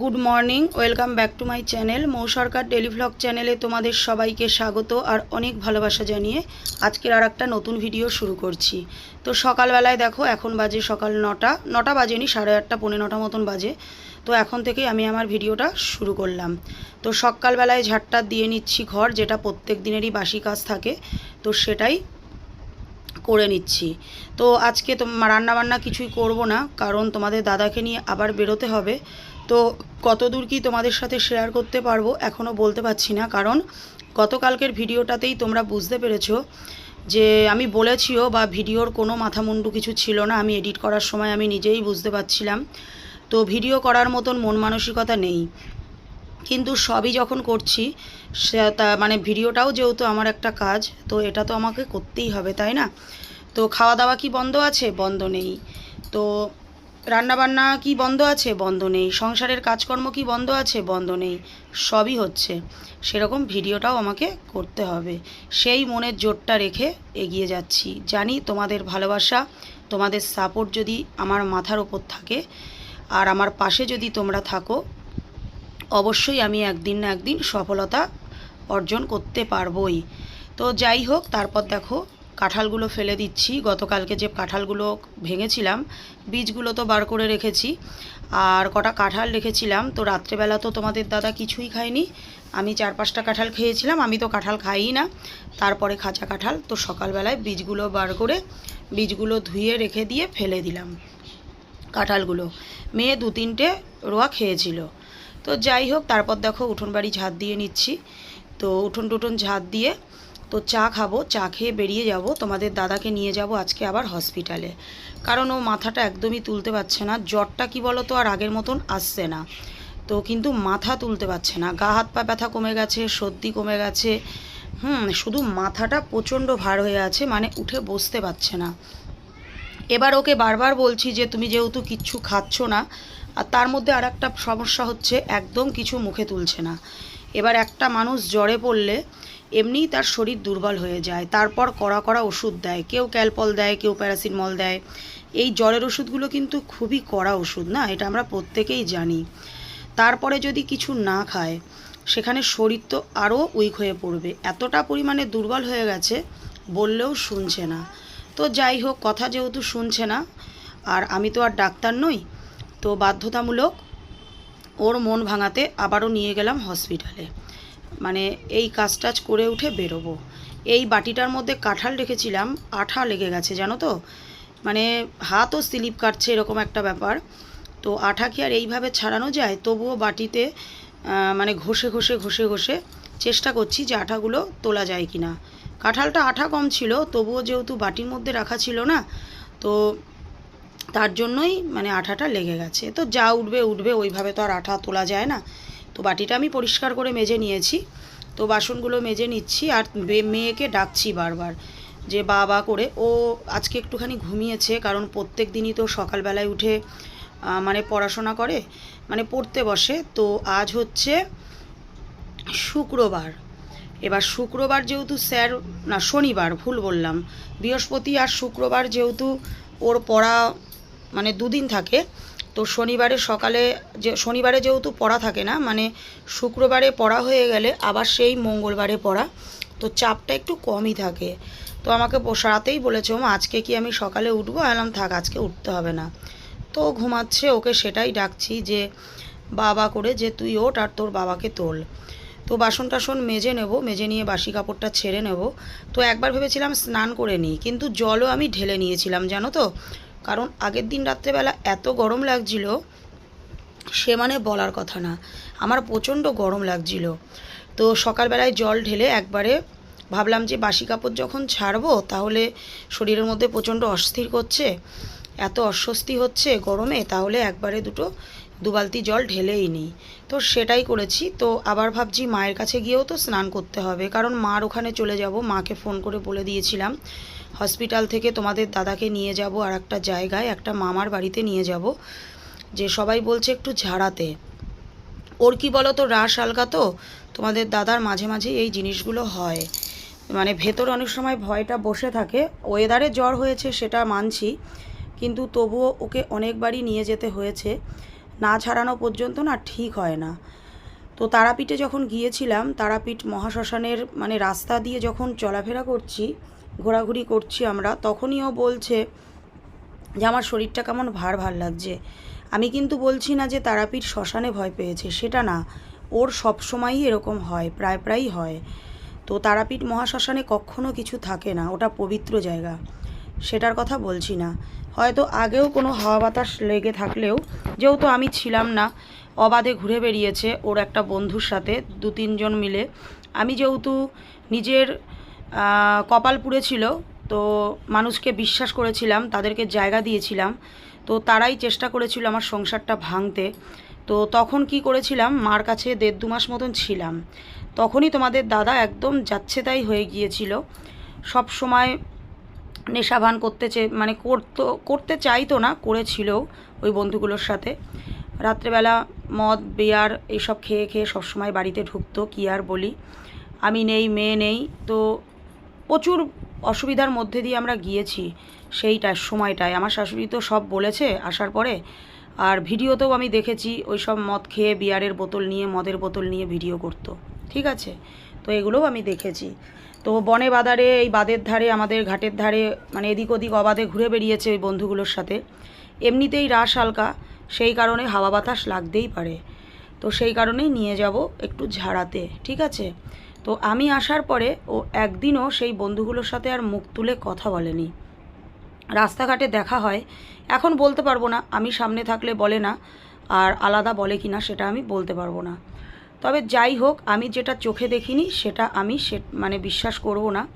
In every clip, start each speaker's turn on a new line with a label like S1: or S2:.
S1: Good morning, welcome back to my channel. Mou Sarkar daily vlog চ্যানেলে তোমাদের সবাইকে স্বাগত আর অনেক ভালোবাসা জানিয়ে আজকের আর একটা নতুন ভিডিও শুরু করছি। তো সকালবেলায় দেখো, এখন বাজে সকাল নটা। নটা বাজেনি, সাড়ে আটটা, পৌনে নটা মতন বাজে। তো এখন থেকেই আমি আমার ভিডিওটা শুরু করলাম। তো সকালবেলায় ঝাড়টা দিয়ে নিচ্ছি ঘর, যেটা প্রত্যেক দিনেরই বাসি কাজ থাকে। তো সেটাই করে নিচ্ছি। তো আজকে তো রান্নাবান্না কিছুই করব না, কারণ তোমাদের দাদাকে নিয়ে আবার বেরোতে হবে। তো কত দূর কি তোমাদের সাথে শেয়ার করতে পারব এখনও বলতে পারছি না, কারণ গতকালকের ভিডিওটাতেই তোমরা বুঝতে পেরেছ যে আমি বলেছিও বা ভিডিওর কোনো মাথা মাথামুন্ডু কিছু ছিল না, আমি এডিট করার সময় আমি নিজেই বুঝতে পারছিলাম। তো ভিডিও করার মতন মন মানসিকতা নেই। কিন্তু সবই যখন করছি, সে তা মানে ভিডিওটাও যেহেতু আমার একটা কাজ, তো এটা তো আমাকে করতেই হবে, তাই না? তো খাওয়া দাওয়া কি বন্ধ আছে? বন্ধ নেই। তো রান্নাবান্না কি বন্ধ আছে? বন্ধ নেই। সংসারের কাজকর্ম কি বন্ধ আছে? বন্ধ নেই। সবই হচ্ছে। সেরকম ভিডিওটাও আমাকে করতে হবে। সেই মনের জোরটা রেখে এগিয়ে যাচ্ছি। জানি তোমাদের ভালোবাসা, তোমাদের সাপোর্ট যদি আমার মাথার ওপর থাকে, আর আমার পাশে যদি তোমরা থাকো, অবশ্যই আমি একদিন না একদিন সফলতা অর্জন করতে পারবই। তো যাই হোক, তারপর দেখো কাঁঠালগুলো ফেলে দিচ্ছি। গতকালকে যে কাঁঠালগুলো ভেঙেছিলাম, বীজগুলো তো বার করে রেখেছি। আর কটা কাঁঠাল রেখেছিলাম, তো রাত্রেবেলা তো তোমাদের দাদা কিছুই খায়নি। আমি চার পাঁচটা কাঁঠাল খেয়েছিলাম, আমি তো কাঁঠাল খাইই না। তারপরে খাঁচা কাঁঠাল, তো সকালবেলায় বীজগুলো বার করে বীজগুলো ধুয়ে রেখে দিয়ে ফেলে দিলাম কাঁঠালগুলো। মেয়ে দু তিনটে রোয়া খেয়েছিল। তো যাই হোক, তারপর দেখো উঠোন বাড়ি ঝাঁত দিয়ে নিচ্ছি। তো উঠোন টুঠোন ঝাঁত দিয়ে তো চা খাব, চা খেয়ে বেরিয়ে যাব। তোমাদের দাদাকে নিয়ে যাব আজকে আবার হসপিটালে কারণ ও মাথাটা একদমই তুলতে পারছে না। জ্বরটা কি বলো তো আর আগের মতন আসছে না। তো কিন্তু মাথা তুলতে পারছে না। গা হাত পা ব্যথা কমে গেছে, সর্দি কমে গেছে। হুম, শুধু মাথাটা প্রচণ্ড ভার হয়ে আছে মানে উঠে বসতে পারছে না। এবার ওকে বারবার বলছি যে, তুমি যেহেতু কিচ্ছু খাচ্ছ না, আর তার মধ্যে আর একটা সমস্যা হচ্ছে, একদম কিছু মুখে তুলছে না। এবার একটা মানুষ জ্বরে পড়লে এমনিই তার শরীর দুর্বল হয়ে যায়। তারপর কড়া কড়া ওষুধ দেয়। কেউ ক্যালপল দেয়, কেউ প্যারাসিটামল দেয়। এই জ্বরের ওষুধগুলো কিন্তু খুবই কড়া ওষুধ, না? এটা আমরা প্রত্যেকেই জানি। তারপরে যদি কিছু না খায়, সেখানে শরীর তো আরও উইক হয়ে পড়বে। এতটা পরিমাণে দুর্বল হয়ে গেছে, বললেও শুনছে না। তো যাই হোক, কথা যেহেতু শুনছে না, আর আমি তো আর ডাক্তার নই, তো বাধ্যতামূলক ওর মন ভাঙাতে আবারও নিয়ে গেলাম হসপিটালে। মানে এই কাজ টাজ করে উঠে বেরোবো। এই বাটিটার মধ্যে কাঁঠাল রেখেছিলাম, আঠা লেগে গেছে, জানো তো? মানে হাতও স্লিপ কাটছে এরকম একটা ব্যাপার। তো আঠা কি আর এইভাবে ছাড়ানো যায়? তবুও বাটিতে মানে ঘষে ঘষে ঘষে ঘষে চেষ্টা করছি যে আঠাগুলো তোলা যায় কি না কাঁঠালটা আঠা কম ছিল, তবুও যেহেতু বাটির মধ্যে রাখা ছিল না, তো তার জন্যই মানে আঠাটা লেগে গেছে। তো যা উঠবে উঠবে, ওইভাবে তো আর আঠা তোলা যায় না। তো বাটিটা আমি পরিষ্কার করে মেজে নিয়েছি। তো বাসনগুলো মেজে নিচ্ছি আর মেয়েকে ডাকছি বারবার যে বাবা করে। ও আজকে একটুখানি ঘুমিয়েছে কারণ প্রত্যেক দিনই তো সকালবেলায় উঠে মানে পড়াশোনা করে মানে পড়তে বসে। তো আজ হচ্ছে শুক্রবার। এবার শুক্রবার যেহেতু স্যার, না শনিবার, ভুল বললাম। বৃহস্পতি আর শুক্রবার যেহেতু ওর পড়া মানে দুদিন থাকে তো শনিবারে সকালে যে, শনিবারে যেহেতু পড়া থাকে না মানে শুক্রবারে পড়া হয়ে গেলে আবার সেই মঙ্গলবারে পড়া, তো চাপটা একটু কমই থাকে। তো আমাকে বস- রাতেই বলেছে মা আজকে কি আমি সকালে উঠবো? আলাম থাক, আজকে উঠতে হবে না। তো ঘুমাচ্ছে, ওকে সেটাই ডাকছি যে, বাবা করে যে তুই ওঠ আর তোর বাবাকে তোল। তো বাসন টাসন মেজে নেব, মেজে নিয়ে বাসি কাপড়টা ছেড়ে নেব। তো একবার ভেবেছিলাম স্নান করে নিই, কিন্তু জলও আমি ঢেলে নিয়েছিলাম, জানো তো? কারণ আগের দিন রাত্রেবেলা এত গরম লাগছিল, সে মানে বলার কথা না। আমার প্রচণ্ড গরম লাগছিল। তো সকালবেলায় জল ঢেলে একবারে ভাবলাম যে বাসি কাপড় যখন ছাড়বো, তাহলে শরীরের মধ্যে প্রচণ্ড অস্থির করছে, এত অস্বস্তি হচ্ছে গরমে, তাহলে একবারে দুটো দু বালতি জল ঢেলেই নিই। তো সেটাই করেছি। তো আবার ভাবছি মায়ের কাছে গিয়েও তো স্নান করতে হবে, কারণ মার ওখানে চলে যাব। মাকে ফোন করে বলে দিয়েছিলাম হসপিটাল থেকে তোমাদের দাদাকে নিয়ে যাব আর একটা জায়গায় একটা মামার বাড়িতে নিয়ে যাব, যে সবাই বলছে একটু ঝাড়াতে। ওর কি বলো তো রাস আলগা তো, তোমাদের দাদার মাঝে মাঝে এই জিনিসগুলো হয়। মানে ভেতর অনেক সময় ভয়টা বসে থাকে ওয়েদারে জ্বর হয়েছে সেটা মানছি, কিন্তু তবুও ওকে অনেকবারই নিয়ে যেতে হয়েছে। না ছাড়ানো পর্যন্ত না ঠিক হয় না। তো তারাপীঠে যখন গিয়েছিলাম, তারাপীঠ মহাশ্মশানের মানে রাস্তা দিয়ে যখন চলাফেরা করছি ঘোরাঘুরি করছি আমরা, তখনই ও বলছে যে আমার শরীরটা কেমন ভার ভার লাগছে। আমি কিন্তু বলছি না যে তারাপীঠ শ্মশানে ভয় পেয়েছে, সেটা না। ওর সব সময়ই এরকম হয়, প্রায় প্রায়ই হয়। তো তারাপীঠ মহাশ্মশানে কখনো কিছু থাকে না, ওটা পবিত্র জায়গা। সেটার কথা বলছি না। হয়তো আগেও কোনো হাওয়া বাতাস লেগে থাকলেও, যেহেতু আমি ছিলাম না, অবাধে ঘুরে বেরিয়েছে ওর একটা বন্ধুর সাথে দু তিনজন মিলে। আমি যেহেতু নিজের কপাল পুড়েছিল তো মানুষকে বিশ্বাস করেছিলাম, তাদেরকে জায়গা দিয়েছিলাম। তো তারাই চেষ্টা করেছিল আমার সংসারটা ভাঙতে। তো তখন কি করেছিলাম, মার কাছে দেড় দু মাস মতন ছিলাম। তখনই তোমাদের দাদা একদম যাচ্ছে তাই হয়ে গিয়েছিল। সব সময় নেশাভান করতে চে মানে করতো, করতে চাইতো না, করেছিল ওই বন্ধুগুলোর সাথে। রাত্রেবেলা মদ, বিয়ার এইসব খেয়ে খেয়ে সবসময় বাড়িতে ঢুকতো, কী আর বলি। আমি নেই, মেয়ে নেই, তো প্রচুর অসুবিধার মধ্যে দিয়ে আমরা গিয়েছি সেইটা সময়টায়। আমার শাশুড়ি তো সব বলেছে আসার পরে। আর ভিডিওতেও আমি দেখেছি, ওই সব মদ খেয়ে বিয়ারের বোতল নিয়ে, মদের বোতল নিয়ে ভিডিও করতো। ঠিক আছে? তো এগুলোও আমি দেখেছি। তো বনে বাদারে, এই বাদের ধারে, আমাদের ঘাটের ধারে মানে এদিক ওদিক অবাধে ঘুরে বেরিয়েছে ওই বন্ধুগুলোর সাথে। এমনিতেই রাস হালকা, সেই কারণে হাওয়া বাতাস লাগতেই পারে। তো সেই কারণেই নিয়ে যাব একটু ঝাড়াতে। ঠিক আছে? তো আমি আসার পরে ও একদিনও সেই বন্ধুগুলোর সাথে আর মুখ তুলে কথা বলেনি। রাস্তাঘাটে দেখা হয়। এখন বলতে পারব না, আমি সামনে থাকলে বলে না, আর আলাদা বলে কি না সেটা আমি বলতে পারব না। তবে যাই হোক, আমি যেটা চোখে দেখিনি, সেটা আমি সে মানে বিশ্বাস করব না।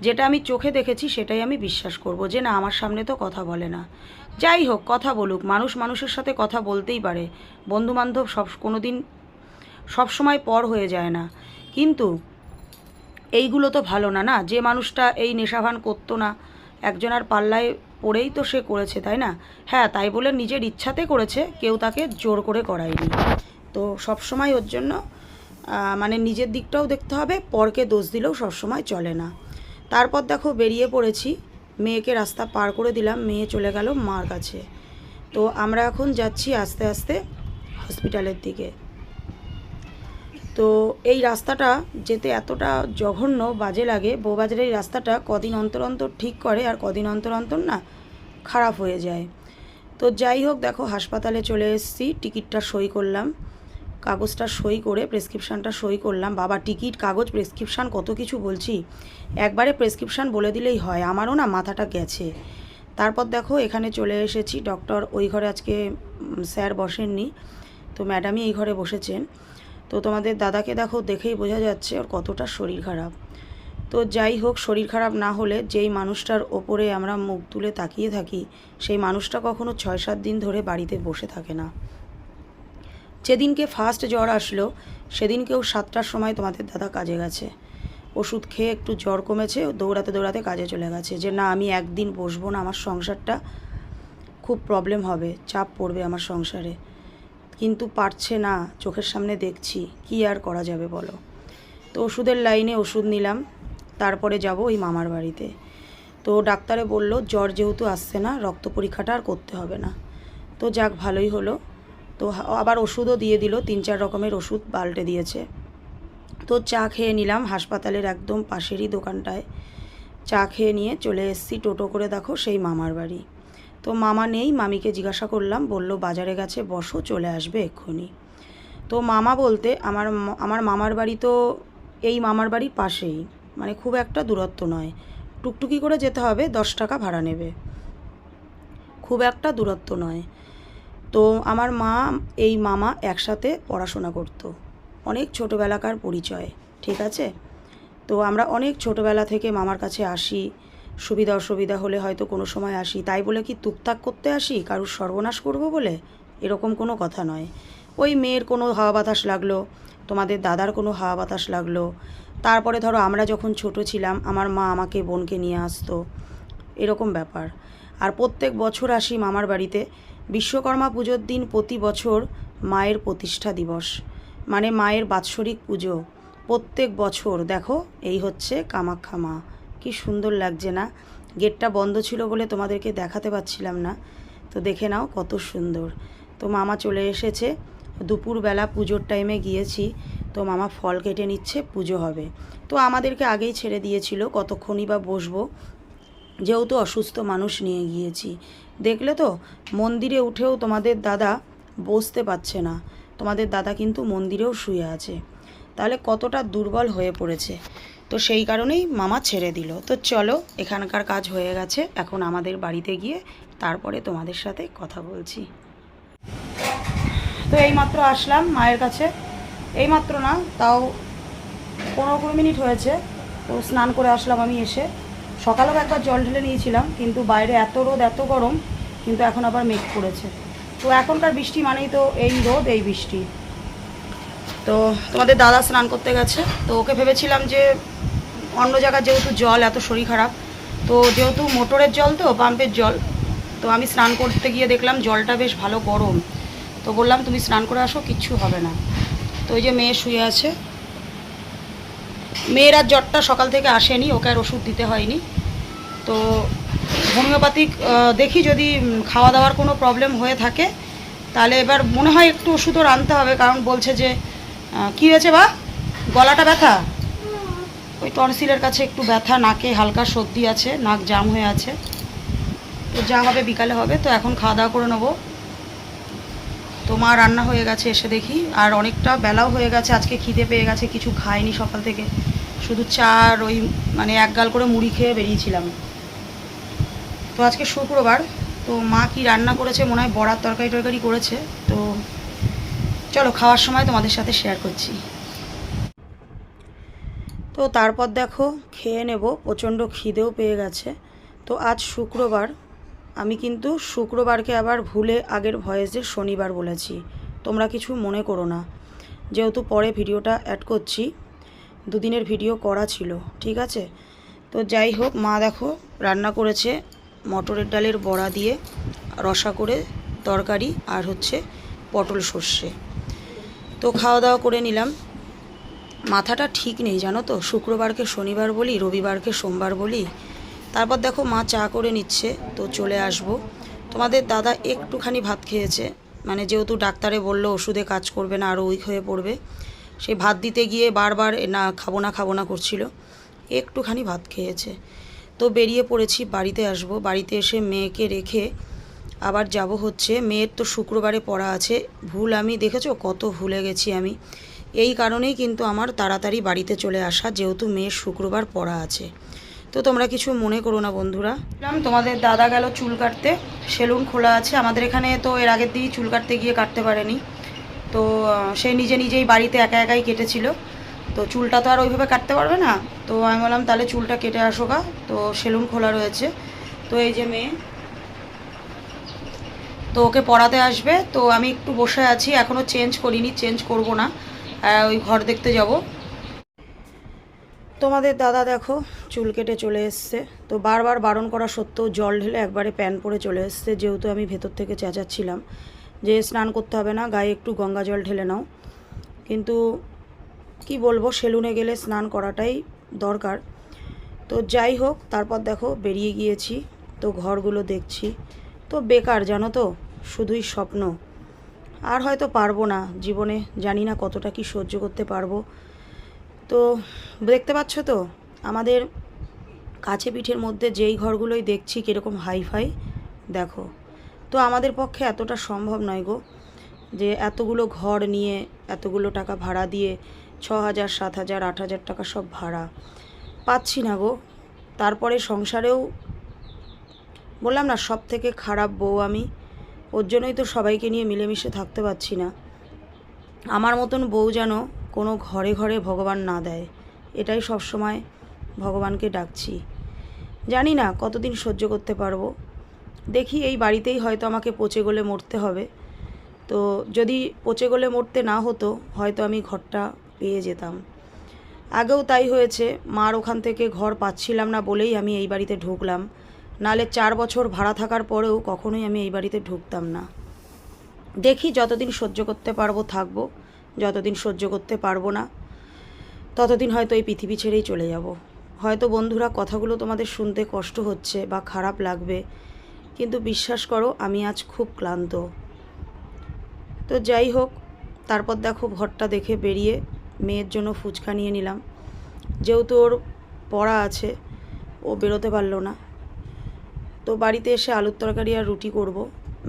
S1: যেটা আমি চোখে দেখেছি, সেটাই আমি বিশ্বাস করব যে না, আমার সামনে তো কথা বলে না। যাই হোক, কথা বলুক, মানুষ মানুষের সাথে কথা বলতেই পারে। বন্ধুবান্ধব সব কোনো দিন সবসময় পর হয়ে যায় না। কিন্তু এইগুলো তো ভালো না না? যে মানুষটা এই নেশাভান করতো না একজনের পাল্লায় পড়েই তো সে করেছে, তাই না? হ্যাঁ তাই বলে নিজের ইচ্ছাতে করেছে, কেউ তাকে জোর করে করায়নি। তো সবসময় ওর জন্য মানে নিজের দিকটাও দেখতে হবে, পরকে দোষ দিলেও সবসময় চলে না। তারপর দেখো বেরিয়ে পড়েছি, মেয়েকে রাস্তা পার করে দিলাম, মেয়ে চলে গেল মার কাছে। তো আমরা এখন যাচ্ছি আস্তে আস্তে হসপিটালের দিকে। তো এই রাস্তাটা যেতে এতটা জঘন্য বাজে লাগে। বউবাজারের এই রাস্তাটা কদিন অন্তর অন্তর ঠিক করে আর কদিন অন্তর অন্তর না খারাপ হয়ে যায়। তো যাই হোক, দেখো হাসপাতালে চলে এসেছি, টিকিটটা সই করলাম। কাগজটা সই করে, প্রেসক্রিপশানটা সই করলাম। বাবা, টিকিট, কাগজ, প্রেসক্রিপশান, কত কিছু বলছি। একবারে প্রেসক্রিপশান বলে দিলেই হয়, আমারও না মাথাটা গেছে। তারপর দেখো এখানে চলে এসেছি। ডক্টর ওই ঘরে আজকে স্যার বসেননি। তো ম্যাডামই এই ঘরে বসেছেন। তো তোমাদের দাদাকে দেখো, দেখেই বোঝা যাচ্ছে ওর কতটা শরীর খারাপ। তো যাই হোক, শরীর খারাপ না হলে যেই মানুষটার ওপরে আমরা মুখ তুলে তাকিয়ে থাকি, সেই মানুষটা কখনো ছয় সাত দিন ধরে বাড়িতে বসে থাকে না। যেদিনকে ফার্স্ট জ্বর আসলো সেদিনকেও সাতটার সময় তোমাদের দাদা কাজে গেছে। ওষুধ খেয়ে একটু জ্বর কমেছে দৌড়াতে দৌড়াতে কাজে চলে গেছে। যে না, আমি একদিন বসবো না, আমার সংসারটা খুব প্রবলেম হবে, চাপ পড়বে আমার সংসারে। কিন্তু পারছে না, চোখের সামনে দেখছি, কি আর করা যাবে বলো? তো ওষুধের লাইনে ওষুধ নিলাম, তারপরে যাব ওই মামার বাড়িতে। তো ডাক্তারে বলল, জ্বর যেহেতু আসছে না, রক্ত পরীক্ষাটা আর করতে হবে না। তো যাক, ভালোই হলো। তো আবার ওষুধও দিয়ে দিল, তিন চার রকমের ওষুধ পাল্টে দিয়েছে। তো চা খেয়ে নিলাম, হাসপাতালের একদম পাশেরই দোকানটায়। চা খেয়ে নিয়ে চলে এসেছি, টোটো করে দেখো সেই মামার বাড়ি। তো মামা নেই, মামিকে জিজ্ঞাসা করলাম, বলল, বাজারে গেছে, বসো, চলে আসবে এক্ষুনি। তো মামা বলতে, আমার আমার মামার বাড়ি তো এই মামার বাড়ির পাশেই মানে খুব একটা দূরত্ব নয়। টুকটুকি করে যেতে হবে, দশ টাকা ভাড়া নেবে। খুব একটা দূরত্ব নয়। তো আমার মা, এই মামা একসাথে পড়াশোনা করতো। অনেক ছোটোবেলাকার পরিচয়, ঠিক আছে? তো আমরা অনেক ছোটোবেলা থেকে মামার কাছে আসি সুবিধা অসুবিধা হলে হয়তো কোনো সময় আসি। তাই বলে কি তুকতাক করতে আসি? কারুর সর্বনাশ করব বলে? এরকম কোনো কথা নয়। ওই মেয়ের কোনো হাওয়া বাতাস লাগল, তোমাদের দাদার কোনো হাওয়া বাতাস লাগল। তারপরে ধরো আমরা যখন ছোট ছিলাম, আমার মা আমাকে বোনকে নিয়ে আসতো। এরকম ব্যাপার। আর প্রত্যেক বছর আসি মামার বাড়িতে। বিশ্বকর্মা পুজোর দিন প্রতি বছর মায়ের প্রতিষ্ঠা দিবস। মানে মায়ের বাৎসরিক পুজো। প্রত্যেক বছর। দেখো, এই হচ্ছে কামাখ্যা মা। কি সুন্দর লাগছে না। গেটটা বন্ধ ছিল বলে তোমাদেরকে দেখাতে পাচ্ছিলাম না। তো দেখে নাও কত সুন্দর। তো মামা চলে এসেছে। দুপুরবেলা পুজোর টাইমে গিয়েছি। তো মামা ফল কেটে নিচ্ছে, পুজো হবে। তো আমাদেরকে আগেই ছেড়ে দিয়েছিল, কতক্ষণই বা বসবো। যেহেতু অসুস্থ মানুষ নিয়ে গিয়েছি। দেখলে তো, মন্দিরে উঠেও তোমাদের দাদা বসতে পারছে না। তোমাদের দাদা কিন্তু মন্দিরেও শুয়ে আছে। তাহলে কতটা দুর্বল হয়ে পড়েছে। তো সেই কারণেই মামা ছেড়ে দিল। তো চলো, এখানকার কাজ হয়ে গেছে। এখন আমাদের বাড়িতে গিয়ে তারপরে তোমাদের সাথে কথা বলছি। তো এইমাত্র আসলাম মায়ের কাছে। এইমাত্র না, তাও পনেরো কুড়ি মিনিট হয়েছে। তো স্নান করে আসলাম আমি এসে। সকালেও একবার জল ঢেলে নিয়েছিলাম, কিন্তু বাইরে এত রোদ, এত গরম, কিন্তু এখন আবার মেঘ পড়েছে তো এখনকার বৃষ্টি মানেই তো এই রোদ, এই বৃষ্টি। তো তোমাদের দাদা স্নান করতে গেছে। তো ওকে ভেবেছিলাম যে অন্য জায়গায় যেহেতু জল, এত শরীর খারাপ, তো যেহেতু মোটরের জল তো, পাম্পের জল, তো আমি স্নান করতে গিয়ে দেখলাম জলটা বেশ ভালো গরম। তো বললাম, তুমি স্নান করে আসো, কিচ্ছু হবে না। তো ওই যে মেয়ে শুয়ে আছে। মেয়ের আর জ্বরটা সকাল থেকে আসেনি, ওকে আর ওষুধ দিতে হয়নি। তো হোমিওপ্যাথিক দেখি যদি খাওয়া দাওয়ার কোনো প্রবলেম হয়ে থাকে, তাহলে এবার মনে হয় একটু ওষুধও আনতে হবে, কারণ বলছে যে কী হয়েছে বা? গলাটা ব্যথা? ওই টনসিলের কাছে একটু ব্যথা, নাকে হালকা সর্দি আছে, নাক জাম হয়ে আছে। তো যা হবে, বিকালে হবে, তো এখন খাওয়া দাওয়া করে নেব। তো মা রান্না হয়ে গেছে, এসে দেখি। আর অনেকটা বেলাও হয়ে গেছে, আজকে খিদে পেয়ে গেছে, কিছু খাইনি সকাল থেকে। শুধু চা আর ওই মানে এক গাল করে মুড়ি খেয়ে বেরিয়েছিলাম। তো আজকে শুক্রবার, তো মা কি রান্না করেছে? মনে হয় বড়ার তরকারি টরকারি করেছে। তো চলো, খাওয়ার সময় তোমাদের সাথে শেয়ার করছি। তো তারপর দেখো, খেয়ে নেব, প্রচণ্ড খিদেও পেয়ে গেছে। তো আজ শুক্রবার, আমি কিন্তু শুক্রবারকে আবার ভুলে আগের ভয়েসে শনিবার বলেছি। তোমরা কিছু মনে করো না। যেহেতু পরে ভিডিওটা অ্যাড করছি, দুদিনের ভিডিও করা ছিল, ঠিক আছে? তো যাই হোক, মা দেখো, রান্না করেছে মটরের ডালের বড়া দিয়ে, রসা করে তরকারি আর হচ্ছে পটল সর্ষে। তো খাওয়া দাওয়া করে নিলাম। মাথাটা ঠিক নেই, জানো তো? শুক্রবারকে শনিবার বলি, রবিবারকে সোমবার বলি। তারপর দেখো মা চা করে নিচ্ছে, তো চলে আসব। তোমাদের দাদা একটুখানি ভাত খেয়েছে মানে যেহেতু ডাক্তারে বলল ওষুধে কাজ করবে না আরও উইক হয়ে পড়বে। সেই ভাত দিতে গিয়ে বারবার না, খাব না খাব না করছিল। একটুখানি ভাত খেয়েছে। তো বেরিয়ে পড়েছি, বাড়িতে আসব। বাড়িতে এসে মেয়েকে রেখে আবার যাব হচ্ছে, মেয়ের তো শুক্রবারে পড়া আছে। ভুল আমি, দেখেছ? কত ভুলে গেছি আমি। এই কারণেই কিন্তু আমার তাড়াতাড়ি বাড়িতে চলে আসা, যেহেতু মেয়ের শুক্রবার পড়া আছে। তো তোমরা কিছু মনে করো না বন্ধুরা। তোমাদের দাদা গেল চুল কাটতে। সেলুন খোলা আছে। আমাদের এখানে তো এর আগের দিনই চুল কাটতে গিয়ে কাটতে পারেনি। তো সে নিজে নিজেই বাড়িতে একা একাই কেটেছিল। তো চুলটা তো আর ওইভাবে কাটতে পারবে না। তো আমি বললাম, তাহলে চুলটা কেটে আসো গা। তো সেলুন খোলা রয়েছে। তো এই যে মেয়ে তো ওকে পড়াতে আসবে। তো আমি একটু বসে আছি এখনও চেঞ্জ করিনি চেঞ্জ করব না। ওই ঘর দেখতে যাব। তোমাদের দাদা দেখো, চুল কেটে চলে এসছে। তো বারবার বারণ করা সত্ত্বেও জল ঢেলে একবারে প্যান পরে চলে এসছে, যেহেতু আমি ভেতর থেকে চেঁচাচ্ছিলাম যে স্নান করতে হবে না, গায়ে একটু গঙ্গা জল ঢেলে নাও। কিন্তু কি বলব, সেলুনে গেলে স্নান করাটাই দরকার। তো যাই হোক, তারপর দেখো, বেরিয়ে গিয়েছি। তো ঘরগুলো দেখছি। তো বেকার, জানো তো? শুধুই স্বপ্ন। আর হয়তো পারব না। জীবনে জানি না কতটা কি সহ্য করতে পারব। তো, দেখতে পাচ্ছ তো? আমাদের কাছে পিঠের মধ্যে যেই ঘরগুলোই দেখছি কীরকম হাইফাই, দেখো। তো আমাদের পক্ষে এতটা সম্ভব নয় গো যে এতগুলো ঘর নিয়ে, এতগুলো টাকা ভাড়া দিয়ে ছ হাজার সাত হাজার আট হাজার টাকা সব ভাড়া। পাচ্ছি না গো। তারপরে সংসারেও বললাম না সব থেকে খারাপ বউ আমি। ওর জন্যই তো সবাইকে নিয়ে মিলেমিশে থাকতে পারছি না। আমার মতন বউ যেন কোনো ঘরে ঘরে ভগবান না দেয়, এটাই সবসময় ভগবানকে ডাকছি। জানি না কতদিন সহ্য করতে পারব। দেখি এই বাড়িতেই হয়তো আমাকে পচে গলে মরতে হবে। তো যদি পচে গলে মরতে না হতো, হয়তো আমি ঘরটা পেয়ে যেতাম। আগেও তাই হয়েছে, মার ওখান থেকে ঘর পাচ্ছিলাম না বলেই আমি এই বাড়িতে ঢুকলাম। নালে চার বছর ভাড়া থাকার পরেও কখনোই আমি এই বাড়িতে ঢুকতাম না। দেখি যতদিন সহ্য করতে পারব থাকব, যতদিন সহ্য করতে পারব না, ততদিন হয়তো এই পৃথিবী ছেড়েই চলে যাব। হয়তো বন্ধুরা কথাগুলো তোমাদের শুনতে কষ্ট হচ্ছে বা খারাপ লাগবে, কিন্তু বিশ্বাস করো আমি আজ খুব ক্লান্ত। তো যাই হোক, তারপর দেখো ঘরটা দেখে বেরিয়ে মেয়ের জন্য ফুচকা নিয়ে নিলাম। যেহেতু ওর পড়া আছে, ও বেরোতে পারল না। তো বাড়িতে এসে আলুর তরকারি আর রুটি করব।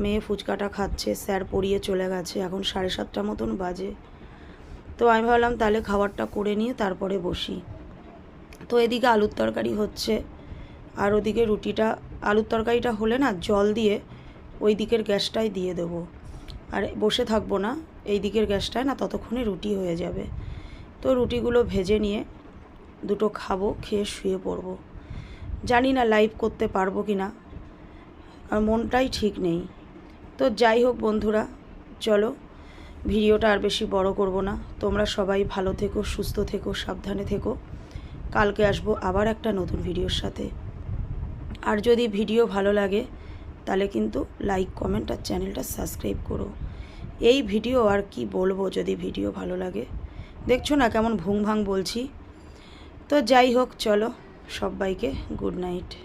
S1: মেয়ে ফুচকাটা খাচ্ছে, স্যার পড়িয়ে চলে গেছে, এখন সাড়ে সাতটা মতন বাজে। তো আমি ভাবলাম তাহলে খাবারটা করে নিয়ে তারপরে বসি। তো এদিকে আলুর তরকারি হচ্ছে, আর ওদিকে রুটিটা, আলুর তরকারিটা হলে না জল দিয়ে ওই দিকের গ্যাসটাই দিয়ে দেবো। আর বসে থাকব না, এই দিকের গ্যাসটায় না ততক্ষণে রুটি হয়ে যাবে। তো রুটিগুলো ভেজে নিয়ে দুটো খাব, খেয়ে শুয়ে পড়ব। জানি না লাইভ করতে পারব কি না আর মনটাই ঠিক নেই। তো যাই হোক বন্ধুরা, চলো, ভিডিওটা আর বেশি বড় করব না। তোমরা সবাই ভালো থেকো, সুস্থ থেকো, সাবধানে থেকো। কালকে আসব আবার একটা নতুন ভিডিওর সাথে। আর যদি ভিডিও ভালো লাগে, তাহলে কিন্তু লাইক, কমেন্ট আর চ্যানেলটা সাবস্ক্রাইব করো। এই ভিডিও আর কি বলব যদি ভিডিও ভালো লাগে? দেখছ না কেমন ভুং ভাং বলছি? তো যাই হোক, চলো, সবাইকে গুড নাইট।